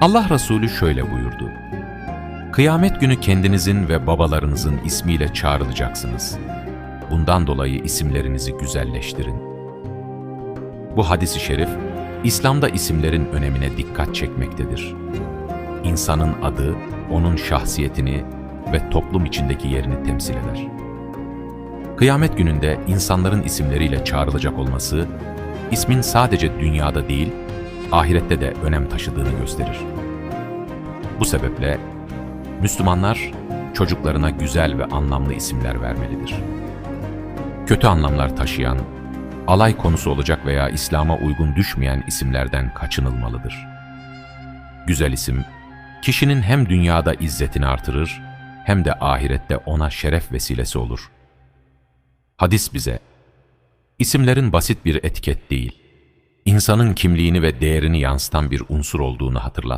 Allah Resulü şöyle buyurdu. Kıyamet günü kendinizin ve babalarınızın ismiyle çağrılacaksınız. Bundan dolayı isimlerinizi güzelleştirin. Bu hadisi şerif, İslam'da isimlerin önemine dikkat çekmektedir. İnsanın adı, onun şahsiyetini ve toplum içindeki yerini temsil eder. Kıyamet gününde insanların isimleriyle çağrılacak olması, ismin sadece dünyada değil, ahirette de önem taşıdığını gösterir. Bu sebeple Müslümanlar çocuklarına güzel ve anlamlı isimler vermelidir. Kötü anlamlar taşıyan, alay konusu olacak veya İslam'a uygun düşmeyen isimlerden kaçınılmalıdır. Güzel isim, kişinin hem dünyada izzetini artırır, hem de ahirette ona şeref vesilesi olur. Hadis bize, isimlerin basit bir etiket değil, insanın kimliğini ve değerini yansıtan bir unsur olduğunu hatırlat.